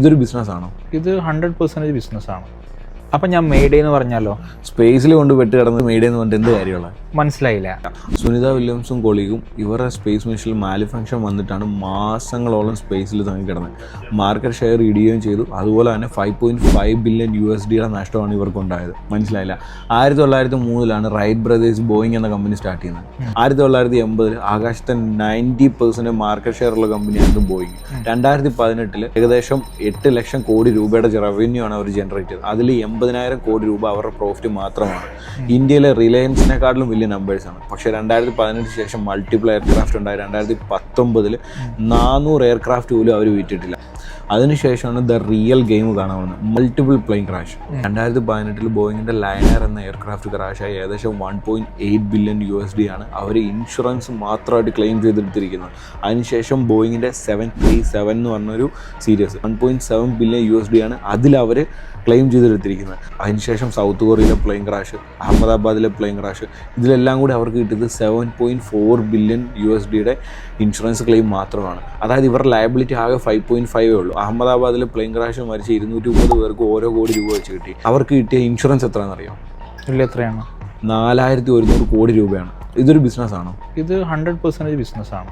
ഇതൊരു ബിസിനസ് ബിസിനസ്സാണോ ഇത് hundred percentage ബിസിനസ്സാണ് അപ്പം ഞാൻ മെയ്ഡേ എന്ന് പറഞ്ഞാലോ? സ്പേസിൽ കൊണ്ട് വെട്ട് കിടന്ന് മെയ്ഡേ എന്ന് പറഞ്ഞിട്ട് എന്ത് കാര്യമുള്ള മനസ്സിലായില്ല. സുനിത വില്യംസും കൊളീഗും ഇവരുടെ സ്പേസ് മിഷനിൽ മാലിഫാക്ഷൻ വന്നിട്ടാണ് മാസങ്ങളോളം സ്പേസിൽ തങ്ങി കിടന്നത്. മാർക്കറ്റ് ഷെയർ ഇടുകയും ചെയ്തു. അതുപോലെ തന്നെ five point five billion U S ഡിയുടെ നഷ്ടമാണ് ഇവർക്കുണ്ടായത്. മനസ്സിലായില്ല. ആയിരത്തി തൊള്ളായിരത്തി മൂന്നിലാണ് റൈറ്റ് ബ്രദേഴ്സ് ബോയിങ് എന്ന കമ്പനി സ്റ്റാർട്ട് ചെയ്യുന്നത്. ആയിരത്തി തൊള്ളായിരത്തി എൺപതിൽ ആകാശത്തെ നയന്റി പെർസെന്റ് മാർക്കറ്റ് ഷെയർ ഉള്ള കമ്പനിയായിരുന്നു ബോയിങ് രണ്ടായിരത്തി പതിനെട്ടിൽ ഏകദേശം എട്ട് ലക്ഷം കോടി രൂപയുടെ റവന്യൂ ആണ് അവർ ജനറേറ്റ് ചെയ്തത്. അതിൽ എൺപതിനായിരം കോടി രൂപ അവരുടെ പ്രോഫിറ്റ് മാത്രമാണ്. ഇന്ത്യയിലെ റിലയൻസിനെക്കാട്ടിലും വലിയ നമ്പേഴ്സാണ് പക്ഷേ രണ്ടായിരത്തി പതിനെട്ടിന് ശേഷം മൾട്ടിപ്പിൾ എയർക്രാഫ്റ്റ് ഉണ്ടായി. രണ്ടായിരത്തി പത്തൊമ്പതിൽ നാനൂറ് എയർക്രാഫ്റ്റ് പോലും അവർ വിറ്റിട്ടില്ല. അതിനുശേഷമാണ് ദ റിയൽ ഗെയിം കാണാൻ വന്നത്. മൾട്ടിപ്പിൾ പ്ലെയിൻ ക്രാഷ് രണ്ടായിരത്തി പതിനെട്ടിൽ ബോയിങ്ങിന്റെ ലൈനർ എന്ന എയർക്രാഫ്റ്റ് ക്രാഷായി ഏകദേശം one point eight billion U S D ആണ് അവർ ഇൻഷുറൻസ് മാത്രമായിട്ട് ക്ലെയിം ചെയ്തെടുത്തിരിക്കുന്നത്. അതിനുശേഷം ബോയിങ്ങിന്റെ സെവൻ ത്രീ സെവൻ എന്ന് പറഞ്ഞൊരു series one point seven billion U S D ആണ് അതിൽ അവർ ക്ലെയിം ചെയ്തെടുത്തിരിക്കുന്നത്. അതിനുശേഷം സൗത്ത് കൊറിയയിലെ പ്ലെയിൻ ക്രാഷ് അഹമ്മദാബാദിലെ പ്ലെയിൻ ക്രാഷ് ഇതിലെല്ലാം കൂടി അവർക്ക് കിട്ടിയത് seven point four billion U S ഡിയുടെ ഇൻഷുറൻസ് ക്ലെയിം മാത്രമാണ്. അതായത് ഇവരുടെ ലയബിലിറ്റി ആകെ ഫൈവ് പോയിന്റ് ഫൈവേ ഉള്ളൂ. അഹമ്മദാബാദിലെ പ്ലെയിൻ ക്രാഷ് മരിച്ച ഇരുന്നൂറ്റി മുപ്പത് പേർക്ക് ഓരോ കോടി രൂപ വെച്ച് കിട്ടി. അവർക്ക് കിട്ടിയ ഇൻഷുറൻസ് എത്രയാണെന്നറിയോ? ഇല്ല എത്രയാണ്? നാലായിരത്തി ഒരുന്നൂറ് കോടി രൂപയാണ്. ഇതൊരു ബിസിനസ്സാണോ ഇത് ഹൺഡ്രഡ് പെർസെന്റേജ് ബിസിനസ്സാണ്